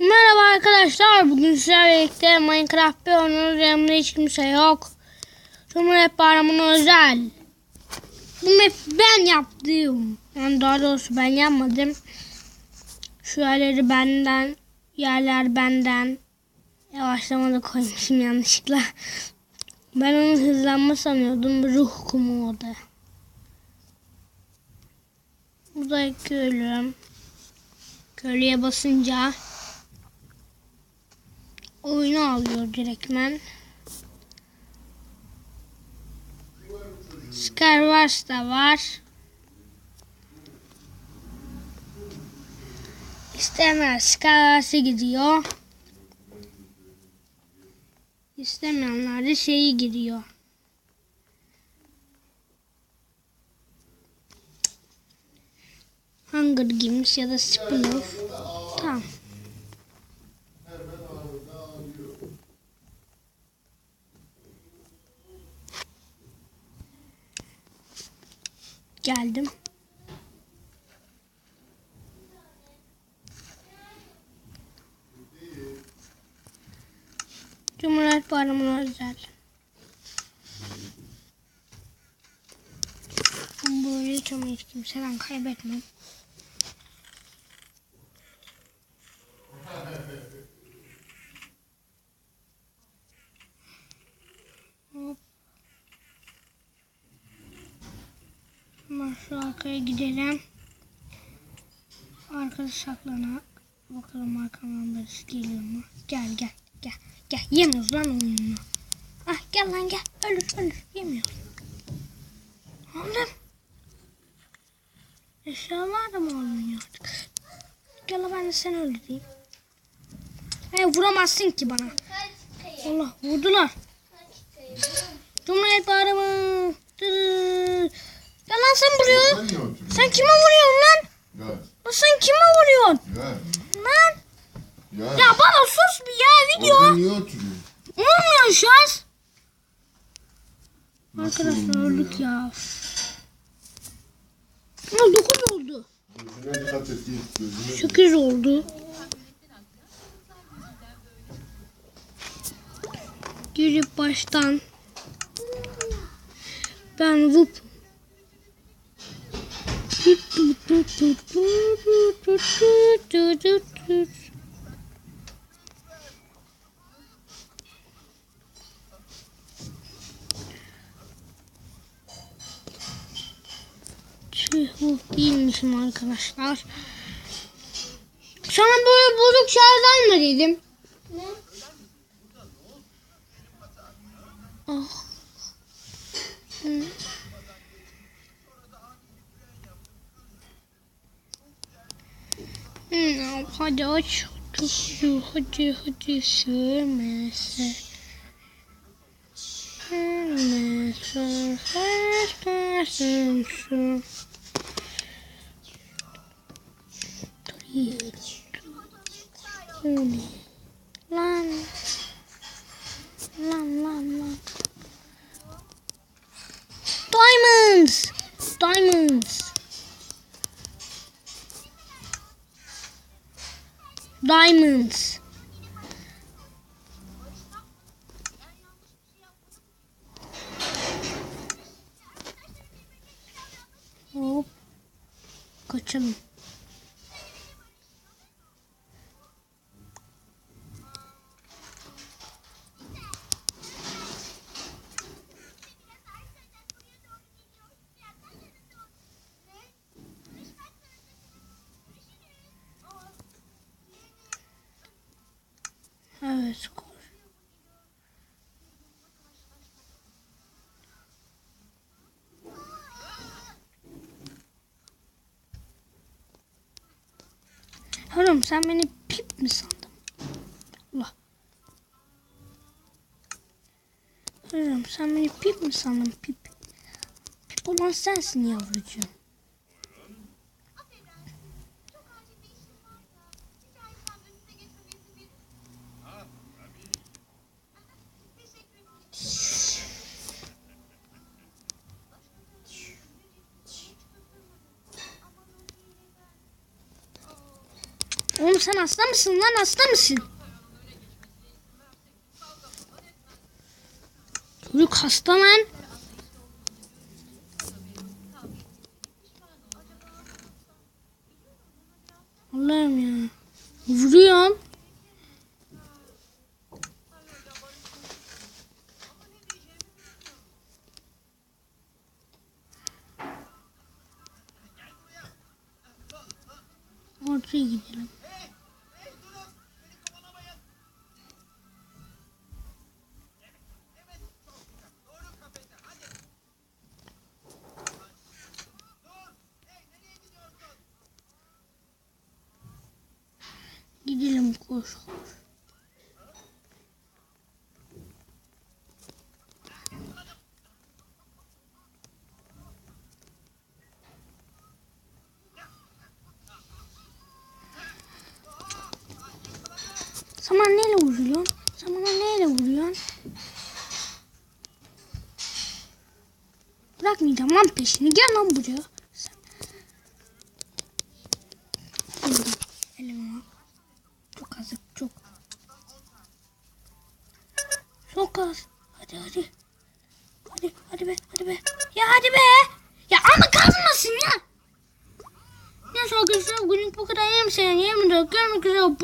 Merhaba arkadaşlar. Bugün sizlerle birlikte Minecraft bir oynuyoruz. Yanımda hiç kimse yok. Cumhuriyet Bayramı'na özel. Bu map ben yaptım. Yani daha doğrusu ben yapmadım. Şu yerleri benden. Yerler benden. Yavaşlama da koymuşum yanlışlıkla. Ben onun hızlanma sanıyordum. Ruh kumu o da. Burada köylüm. Köylüye basınca oyunu alıyor direktmen. Skywars da var. İsteyenler Skywars'a gidiyor. İstemeyenler de şeyi giriyor. Hunger Games ya da spin-off. Tamam. Geldim. Cumhuriyet Bayramı'na özel. Ben böyle hiç ama hiç kimseden kaybetmem. Hop. Hemen şu arkaya gidelim. Arkada saklana. Bakalım arkamdan birisi geliyor mu? Gel gel gel. Gel yemiyoruz lan oyununu. Ah gel lan gel. Ölür ölür yemiyoruz. Oğlum. Eşyalar da mı olmuyor artık? Gel ben de seni öldüreyim. He vuramazsın ki bana. Allah vurdular. Cumhuriyet Bayramı. Tırı. Gel lan sen vuruyor. Sen kime vuruyorsun lan? Gel, Lan sen kime vuruyorsun? gel, Lan. gel. Ya baba sus bir ya video. Orada niye oturuyorsun? Olmuyor şu an. Arkadaşlar öldük ya. Ya 9 oldu. Gözüne dikkat et, git, gözüne dikkat 8 oldu. Girip baştan. Ben vup. Tüh bu değilmişim arkadaşlar. Sana böyle bozuk şeyler mi dedim? Ne? Ah. Hmm, 快点吃，多吃，多吃，吃没剩，没剩，还剩什么？对，嗯。Diamonds. Hop. Kaçalım. Evet. Oğlum sen beni pip mi sandın? Allah. Oğlum sen beni pip mi sandın pip? Pip olan sensin yavrucuğum. Oğlum sen hasta mısın lan hasta mısın? Çocuk hasta lan. Allah'ım ya. Vuruyorum. Ortaya gidelim. Koş koş. Saman neyle vuruyorsun? Samana neyle vuruyorsun? Bırakmayacağım lan peşini. Gel lan buraya. Sen. Elime, elime bak. Çok az, çok. Çok az. Hadi hadi. Hadi hadi be hadi be. Ya hadi be. Ya ama kalmasın ya. Neyse arkadaşlar bugünlük bu kadar. Seni. Yerim de görmek üzere.